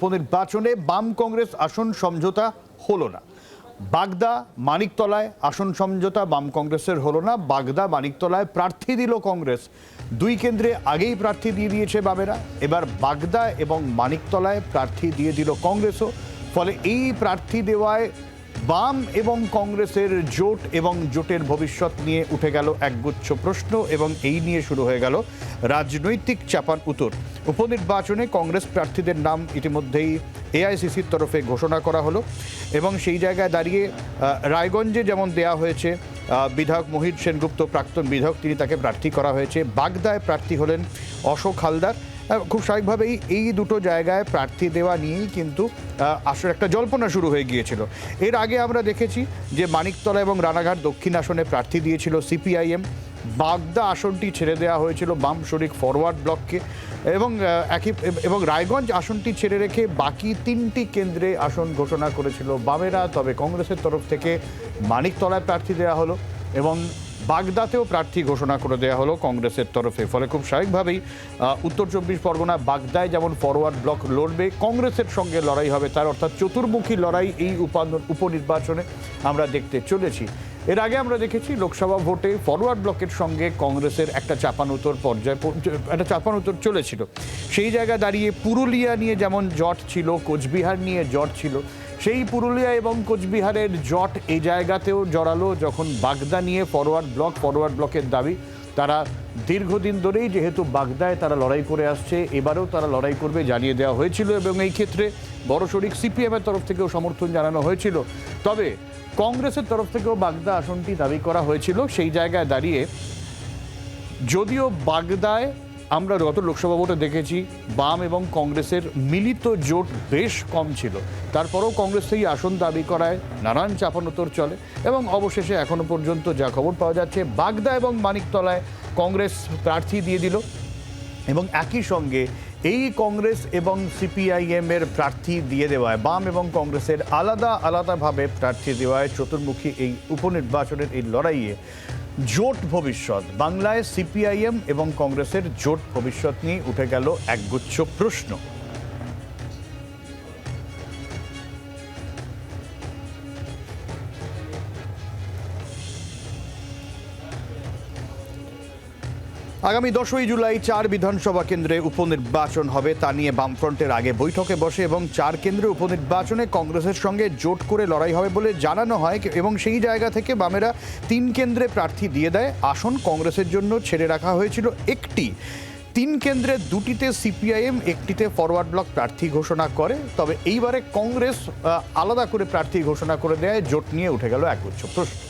উপনির্বাচনে বাম কংগ্রেস আসন সমঝোতা হলো না। বাগদা মানিকতলায় আসন সমঝোতা বাম কংগ্রেসের হলো না। বাগদা মানিকতলায় প্রার্থী দিল কংগ্রেস। দুই কেন্দ্রে আগেই প্রার্থী দিয়ে দিয়েছে বামেরা। এবার বাগদা এবং মানিকতলায় প্রার্থী দিয়ে দিল কংগ্রেসও। ফলে এই প্রার্থী দেওয়ায় বাম এবং কংগ্রেসের জোট এবং জোটের ভবিষ্যৎ নিয়ে উঠে গেল একগুচ্ছ প্রশ্ন এবং এই নিয়ে শুরু হয়ে গেল রাজনৈতিক চাপান উত্তর উপনির্বাচনে কংগ্রেস প্রার্থীদের নাম ইতিমধ্যেই এআইসিসির তরফে ঘোষণা করা হলো এবং সেই জায়গায় দাঁড়িয়ে রায়গঞ্জে যেমন দেয়া হয়েছে বিধায়ক মোহিত সেনগুপ্ত, প্রাক্তন বিধায়ক, তিনি তাকে প্রার্থী করা হয়েছে। বাগদায় প্রার্থী হলেন অশোক হালদার। খুব স্বাভাবিকভাবেই এই দুটো জায়গায় প্রার্থী দেওয়া নিয়েই কিন্তু আসলে একটা জল্পনা শুরু হয়ে গিয়েছিল। এর আগে আমরা দেখেছি যে মানিকতলা এবং রানাঘাট দক্ষিণ আসনে প্রার্থী দিয়েছিল সিপিআইএম। বাগদা আসনটি ছেড়ে দেওয়া হয়েছিল বাম শরিক ফরওয়ার্ড ব্লককে। এবং একই, এবং রায়গঞ্জ আসনটি ছেড়ে রেখে বাকি তিনটি কেন্দ্রে আসন ঘোষণা করেছিল বামেরা। তবে কংগ্রেসের তরফ থেকে মানিকতলায় প্রার্থী দেওয়া হলো এবং বাগদাতেও প্রার্থী ঘোষণা করে দেওয়া হলো কংগ্রেসের তরফে। ফলে খুব স্বাভাবিকভাবেই উত্তর চব্বিশ পরগনা বাগদায় যেমন ফরওয়ার্ড ব্লক লড়বে, কংগ্রেসের সঙ্গে লড়াই হবে তার অর্থাৎ চতুর্মুখী লড়াই এই উপান- উপনির্বাচনে আমরা দেখতে চলেছি। এর আগে আমরা দেখেছি লোকসভা ভোটে ফরওয়ার্ড ব্লকের সঙ্গে কংগ্রেসের একটা চাপানুতর পর্যায়ে একটা চাপানুতর চলেছিল। সেই জায়গায় দাঁড়িয়ে পুরুলিয়া নিয়ে যেমন জট ছিল, কোচবিহার নিয়ে জট ছিল সেই পুরুলিয়া এবং কোচবিহারের জট এই জায়গাতেও জড়ালো যখন বাগদা নিয়ে ফরওয়ার্ড ব্লক ফরওয়ার্ড ব্লকের দাবি। তারা দীর্ঘদিন ধরেই যেহেতু বাগদায় তারা লড়াই করে আসছে, এবারেও তারা লড়াই করবে জানিয়ে দেওয়া হয়েছিল এবং এই ক্ষেত্রে বড় শরিক সিপিএমের তরফ থেকেও সমর্থন জানানো হয়েছিল। তবে কংগ্রেসের তরফ থেকেও বাগদা আসনটি দাবি করা হয়েছিল। সেই জায়গায় দাঁড়িয়ে যদিও বাগদায় আমরা গত লোকসভা ভোটে দেখেছি বাম এবং কংগ্রেসের মিলিত জোট বেশ কম ছিল। তারপরেও কংগ্রেস সেই আসন দাবি করায় নানান চাপানোতর চলে এবং অবশেষে এখনও পর্যন্ত যা খবর পাওয়া যাচ্ছে, বাগদা এবং মানিকতলায় কংগ্রেস প্রার্থী দিয়ে দিল। এবং একই সঙ্গে এই কংগ্রেস এবং সিপিআইএম এর প্রার্থী দিয়ে দেওয়ায়, বাম এবং কংগ্রেসের আলাদা আলাদাভাবে প্রার্থী দেওয়ায় চতুর্মুখী এই উপনির্বাচনের এই লড়াইয়ে জোট ভবিষ্যৎ। বাংলায় সিপিআইএম এবং কংগ্রেসের জোট ভবিষ্যৎ নিয়ে উঠে গেল একগুচ্ছ প্রশ্ন। আগামী দশই জুলাই চার বিধানসভা কেন্দ্রে উপনির্বাচন হবে। তা নিয়ে বামফ্রন্টের আগে বৈঠকে বসে এবং চার কেন্দ্রে উপনির্বাচনে কংগ্রেসের সঙ্গে জোট করে লড়াই হবে বলে জানানো হয় এবং সেই জায়গা থেকে বামেরা তিন কেন্দ্রে প্রার্থী দিয়ে দেয়। আসন কংগ্রেসের জন্য ছেড়ে রাখা হয়েছিল একটি। তিন কেন্দ্রে দুটিতে সিপিআইএম, একটিতে ফরওয়ার্ড ব্লক প্রার্থী ঘোষণা করে। তবে এইবারে কংগ্রেস আলাদা করে প্রার্থী ঘোষণা করে দেয়। জোট নিয়ে উঠে গেল একগুচ্ছ প্রশ্ন।